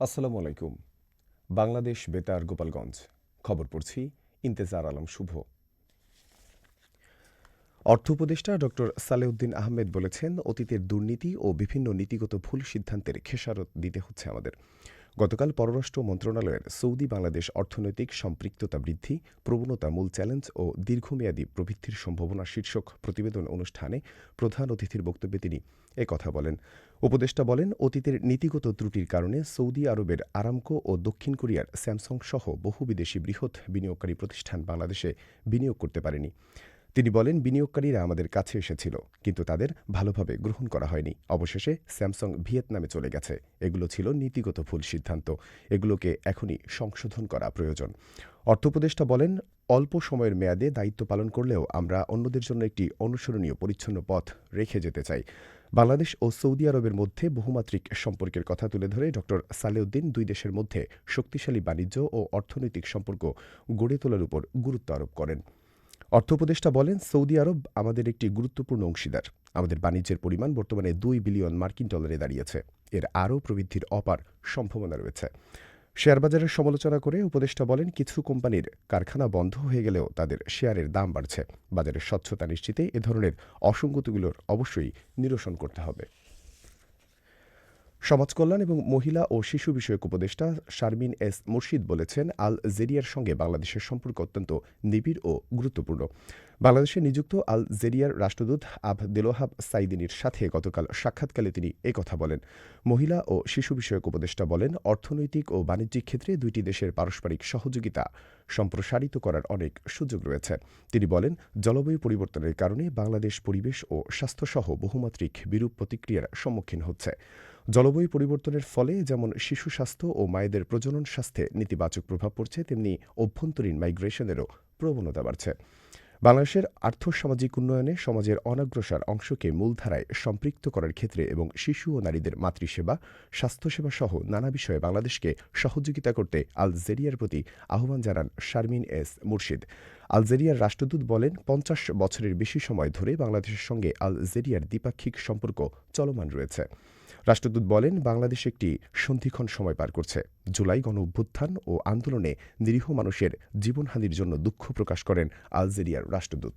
আসসালামু আলাইকুম। বাংলাদেশ বেতার, গোপালগঞ্জ। খবর পড়ছি ইন্তেজার আলম শুভ। অর্থ উপদেষ্টা ডক্টর সালেউদ্দিন আহমেদ বলেছেন, অতীতের দুর্নীতি ও বিভিন্ন নীতিগত ভুল সিদ্ধান্তের খেসারত দিতে হচ্ছে আমাদের। গতকাল পররাষ্ট্র মন্ত্রণালয়ের সৌদি বাংলাদেশ অর্থনৈতিক সম্পৃক্ততা বৃদ্ধি, প্রবণতা মূল চ্যালেঞ্জ ও দীর্ঘমেয়াদী প্রবৃদ্ধির সম্ভাবনা শীর্ষক প্রতিবেদন অনুষ্ঠানে প্রধান অতিথির বক্তব্যে তিনি কথা বলেন। উপদেষ্টা বলেন, অতীতের নীতিগত ত্রুটির কারণে সৌদি আরবের আরামকো ও দক্ষিণ কোরিয়ার স্যামসং সহ বহু বিদেশি বৃহৎ বিনিয়োগকারী প্রতিষ্ঠান বাংলাদেশে বিনিয়োগ করতে পারেনি। তিনি বলেন, বিনিয়োগকারীরা আমাদের কাছে এসেছিল, কিন্তু তাদের ভালোভাবে গ্রহণ করা হয়নি। অবশেষে স্যামসং ভিয়েতনামে চলে গেছে। এগুলো ছিল নীতিগত ভুল সিদ্ধান্ত। এগুলোকে এখনই সংশোধন করা প্রয়োজন। অর্থোপদেষ্টা বলেন, অল্প সময়ের মেয়াদে দায়িত্ব পালন করলেও আমরা অন্যদের জন্য একটি অনুসরণীয় পরিচ্ছন্ন পথ রেখে যেতে চাই। বাংলাদেশ ও সৌদি আরবের মধ্যে বহুমাত্রিক সম্পর্কের কথা তুলে ধরে ড. সালেউদ্দিন দুই দেশের মধ্যে শক্তিশালী বাণিজ্য ও অর্থনৈতিক সম্পর্ক গড়ে তোলার উপর গুরুত্ব আরোপ করেন। অর্থ উপদেষ্টা বলেন, সৌদি আরব আমাদের একটি গুরুত্বপূর্ণ অংশীদার। আমাদের বাণিজ্যের পরিমাণ বর্তমানে দুই বিলিয়ন মার্কিন ডলারে দাঁড়িয়েছে। এর আরও প্রবৃদ্ধির অপার সম্ভাবনা রয়েছে। শেয়ারবাজারের সমালোচনা করে উপদেষ্টা বলেন, কিছু কোম্পানির কারখানা বন্ধ হয়ে গেলেও তাদের শেয়ারের দাম বাড়ছে। বাজারের স্বচ্ছতা নিশ্চিতে এ ধরনের অসঙ্গতিগুলোর অবশ্যই নিরসন করতে হবে। সমাজকল্যাণ এবং মহিলা ও শিশু বিষয়ক উপদেষ্টা শারমিন এস মুর্শিদ বলেছেন, আল জেরিয়ার সঙ্গে বাংলাদেশের সম্পর্ক অত্যন্ত নিবিড় ও গুরুত্বপূর্ণ। বাংলাদেশে নিযুক্ত আল জেরিয়ার রাষ্ট্রদূত আব দেলোহাব সাইদিনীর সাথে গতকাল সাক্ষাৎকালে তিনি কথা বলেন। মহিলা ও শিশু বিষয়ক উপদেষ্টা বলেন, অর্থনৈতিক ও বাণিজ্যিক ক্ষেত্রে দুইটি দেশের পারস্পরিক সহযোগিতা সম্প্রসারিত করার অনেক সুযোগ রয়েছে। তিনি বলেন, জলবায়ু পরিবর্তনের কারণে বাংলাদেশ পরিবেশ ও স্বাস্থ্যসহ বহুমাত্রিক বিরূপ প্রতিক্রিয়ার সম্মুখীন হচ্ছে। জলবায়ু পরিবর্তনের ফলে যেমন শিশু স্বাস্থ্য ও মায়েদের প্রজনন স্বাস্থ্যে নেতিবাচক প্রভাব পড়ছে, তেমনি অভ্যন্তরীণ মাইগ্রেশনেরও প্রবণতা বাড়ছে। বাংলাদেশের আর্থসামাজিক উন্নয়নে সমাজের অনগ্রসর অংশকে মূলধারায় সম্পৃক্ত করার ক্ষেত্রে এবং শিশু ও নারীদের মাতৃসেবা, স্বাস্থ্যসেবা সহ নানা বিষয়ে বাংলাদেশকে সহযোগিতা করতে আলজেরিয়ার প্রতি আহ্বান জানান শারমিন এস মুর্শিদ। আলজেরিয়ার রাষ্ট্রদূত বলেন, পঞ্চাশ বছরের বেশি সময় ধরে বাংলাদেশের সঙ্গে আলজেরিয়ার দ্বিপাক্ষিক সম্পর্ক চলমান রয়েছে। রাষ্ট্রদূত বলেন, বাংলাদেশ একটি সন্ধিক্ষণ সময় পার করছে। জুলাই গণ অভ্যুত্থান ও আন্দোলনে নিরীহ মানুষের জীবনহানির জন্য দুঃখ প্রকাশ করেন আলজেরিয়ার রাষ্ট্রদূত।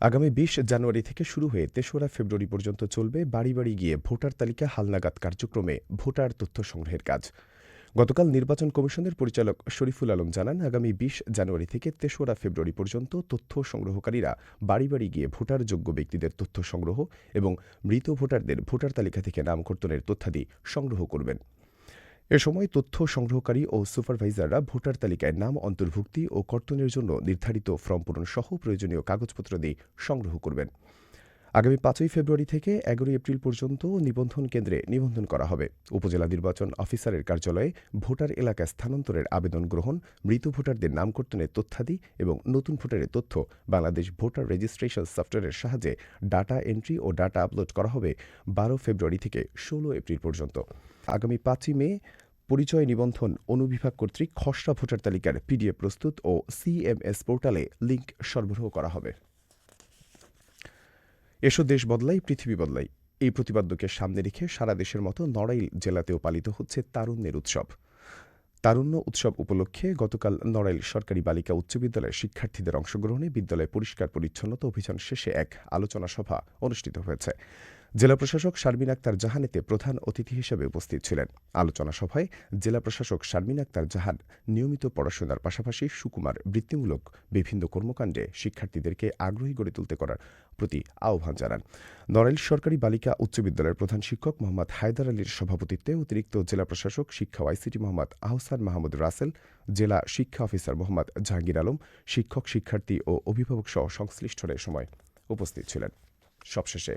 আগামী বিশ জানুয়ারি থেকে শুরু হয়ে তেসরা ফেব্রুয়ারি পর্যন্ত চলবে বাড়ি বাড়ি গিয়ে ভোটার তালিকা, হালনাগাদ কার্যক্রমে ভোটার তথ্য সংগ্রহের কাজ। গতকাল নির্বাচন কমিশনের পরিচালক শরীফুল আলম জানান, আগামী বিশ জানুয়ারি থেকে তেসরা ফেব্রুয়ারি পর্যন্ত তথ্য সংগ্রহকারীরা বাড়ি বাড়ি গিয়ে ভোটার যোগ্য ব্যক্তিদের তথ্য সংগ্রহ এবং মৃত ভোটারদের ভোটার তালিকা থেকে নাম কর্তনের তথ্যাদি সংগ্রহ করবেন। এ সময় তথ্য সংগ্রহকারী ও সুপারভাইজাররা ভোটার তালিকায় নাম অন্তর্ভুক্তি ও কর্তনের জন্য নির্ধারিত ফর্ম পূরণ সহ প্রয়োজনীয় কাগজপত্র দিয়ে সংগ্রহ করবেন। আগামী পাঁচই ফেব্রুয়ারি থেকে এগারোই এপ্রিল পর্যন্ত নিবন্ধন কেন্দ্রে নিবন্ধন করা হবে। উপজেলা নির্বাচন অফিসারের কার্যালয়ে ভোটার এলাকায় স্থানান্তরের আবেদন গ্রহণ, মৃত ভোটারদের নামকর্তনের তথ্যাদি এবং নতুন ভোটারের তথ্য, বাংলাদেশ ভোটার রেজিস্ট্রেশন সফটওয়্যারের সাহায্যে ডাটা এন্ট্রি ও ডাটা আপলোড করা হবে বারো ফেব্রুয়ারি থেকে ষোলো এপ্রিল পর্যন্ত। আগামী পাঁচই মে, পরিচয় নিবন্ধন অনুবিভাগ কর্তৃক খসড়া ভোটার তালিকার পিডিএফ প্রস্তুত ও সিএমএস পোর্টালে লিঙ্ক সরবরাহ করা হবে। এসো দেশ বদলাই, পৃথিবী বদলাই। এই প্রতিপাদ্যকে সামনে রেখে সারা দেশের মতো নড়াইল জেলাতেও পালিত হচ্ছে তারুণ্যের উৎসব। তারুণ্য উৎসব উপলক্ষে গতকাল নড়াইল সরকারি বালিকা উচ্চ বিদ্যালয়ের শিক্ষার্থীদের অংশগ্রহণে বিদ্যালয়ে পরিষ্কার পরিচ্ছন্নতা অভিযান শেষে এক আলোচনা সভা অনুষ্ঠিত হয়েছে। জেলা প্রশাসক শারমিন আক্তার জাহানেতে প্রধান অতিথি হিসেবে উপস্থিত ছিলেন। আলোচনা সভায় জেলা প্রশাসক শারমিন আক্তার জাহান নিয়মিত পড়াশোনার পাশাপাশি সুকুমার বৃত্তিমূলক বিভিন্ন কর্মকাণ্ডে শিক্ষার্থীদেরকে আগ্রহী গড়ে তুলতে করার প্রতি আহ্বান জানান। নড়াইল সরকারি বালিকা উচ্চ বিদ্যালয়ের প্রধান শিক্ষক মোহাম্মদ হায়দার আলীর সভাপতিত্বে অতিরিক্ত জেলা প্রশাসক শিক্ষা ওয়াইসিটি মোহাম্মদ আহসান মাহমুদ রাসেল, জেলা শিক্ষা অফিসার মোহাম্মদ জাহাঙ্গীর আলম, শিক্ষক, শিক্ষার্থী ও অভিভাবক সহ সংশ্লিষ্টরা সময় উপস্থিত ছিলেন। সবশেষে